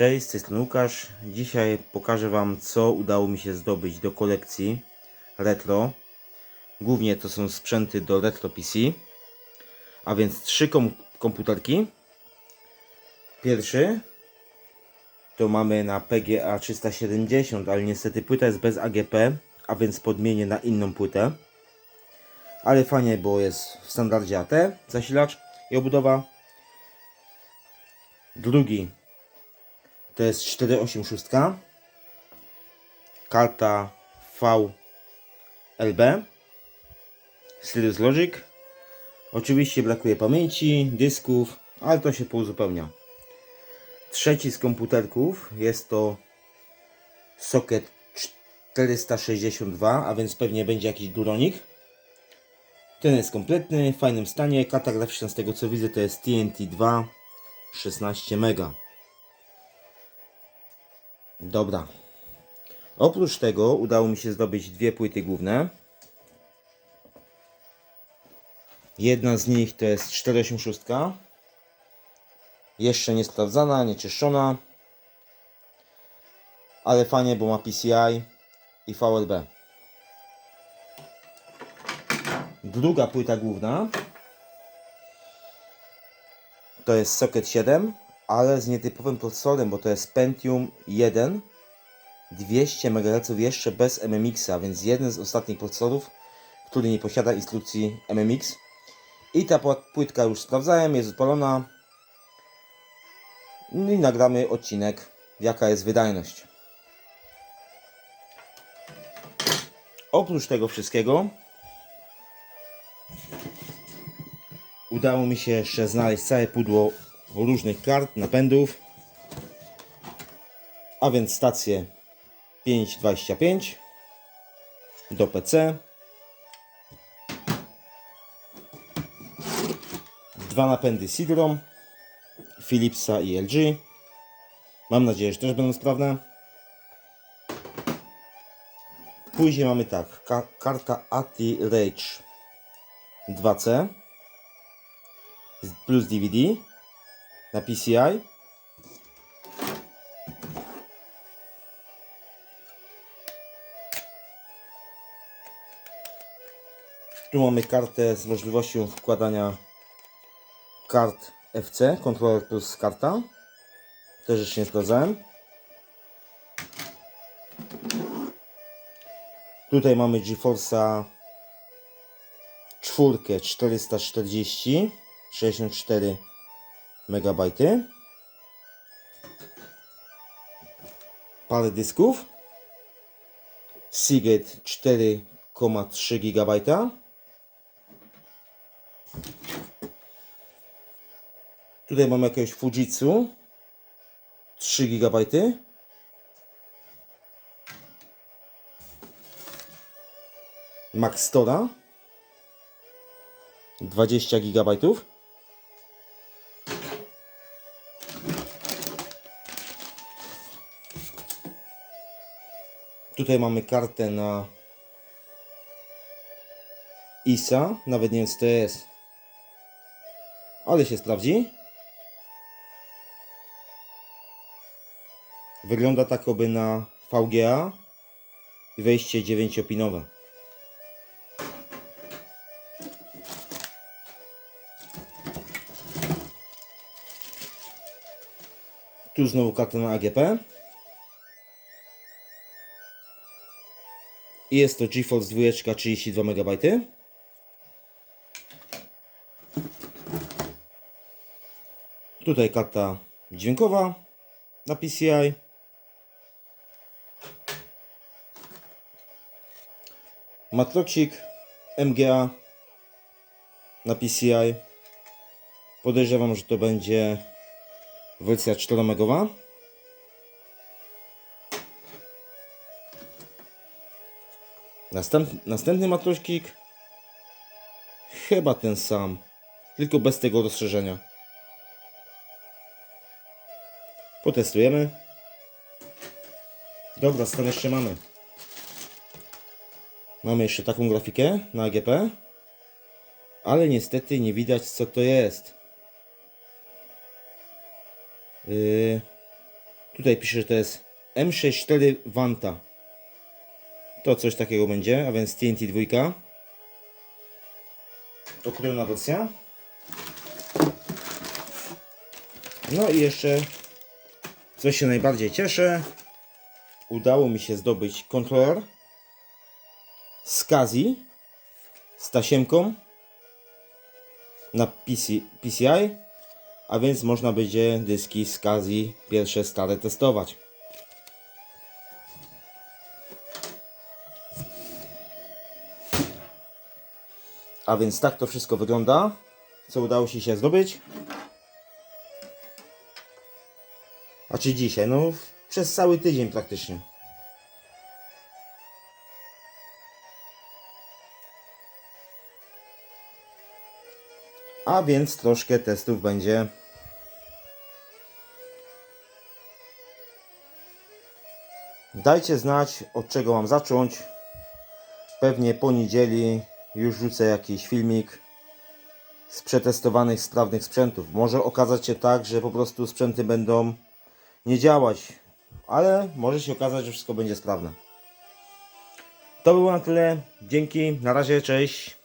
Cześć, z tej strony Łukasz. Dzisiaj pokażę Wam, co udało mi się zdobyć do kolekcji retro. Głównie to są sprzęty do retro PC. A więc trzy kom komputerki. Pierwszy to mamy na PGA 370, ale niestety płyta jest bez AGP, a więc podmienię na inną płytę. Ale fajnie, bo jest w standardzie AT, zasilacz i obudowa. Drugi to jest 486 karta VLB Sirius Logic. Oczywiście brakuje pamięci, dysków ale to się pouzupełnia. Trzeci z komputerków jest to socket 462 a więc pewnie będzie jakiś duronik. Ten jest kompletny, w fajnym stanie. Karta graficzna z tego co widzę to jest TNT 2 16 mega Dobra. Oprócz tego udało mi się zdobyć dwie płyty główne. Jedna z nich to jest 486. Jeszcze nie sprawdzana, nie czyszczona. Ale fajnie, bo ma PCI i VLB. Druga płyta główna to jest socket 7 ale z nietypowym procesorem, bo to jest Pentium 1 200 MHz jeszcze bez MMX-a, więc jeden z ostatnich procesorów, który nie posiada instrukcji MMX. I ta płytka już sprawdzałem, jest odpalona. No i nagramy odcinek, jaka jest wydajność. Oprócz tego wszystkiego udało mi się jeszcze znaleźć całe pudło różnych kart, napędów. A więc stację 525 do PC. Dwa napędy Sidrom, Philipsa i LG. Mam nadzieję, że też będą sprawne. Później mamy tak, ka karta ATI Rage 2C plus DVD na PCI. Tu mamy kartę z możliwością wkładania kart FC, kontroler plus karta. Też jeszcze nie sprawdzałem. Tutaj mamy GeForce'a czwórkę 440 64 megabajty. Parę dysków. Seagate 4,3 GB. Tutaj mam jakiegoś Fujitsu 3 GB. Maxtora 20 GB. Tutaj mamy kartę na ISA. Nawet nie wiem co to jest. Ale się sprawdzi. Wygląda tak oby na VGA i wejście 9-pinowe. Tu znowu karta na AGP. Jest to GeForce 2 32 MB. Tutaj karta dźwiękowa na PCI. Matroxik MGA na PCI. Podejrzewam, że to będzie wersja 4 megowa. Następ, następny matrośkik. Chyba ten sam. Tylko bez tego rozszerzenia. Potestujemy. Dobra, stan jeszcze mamy. Mamy jeszcze taką grafikę na AGP. Ale niestety nie widać co to jest. Yy, Tutaj pisze, że to jest M64 Vanta. To coś takiego będzie, a więc TNT 2. Okrojona wersja. No i jeszcze, co się najbardziej cieszę, udało mi się zdobyć kontroler z Kazi, z tasiemką na PC, PCI, a więc można będzie dyski z Kazi pierwsze stare testować. A więc tak to wszystko wygląda, co udało się się zdobyć. A czy dzisiaj? No przez cały tydzień praktycznie. A więc troszkę testów będzie. Dajcie znać od czego mam zacząć. Pewnie po niedzieli już rzucę jakiś filmik z przetestowanych sprawnych sprzętów. Może okazać się tak, że po prostu sprzęty będą nie działać, ale może się okazać, że wszystko będzie sprawne. To było na tyle. Dzięki, na razie, cześć.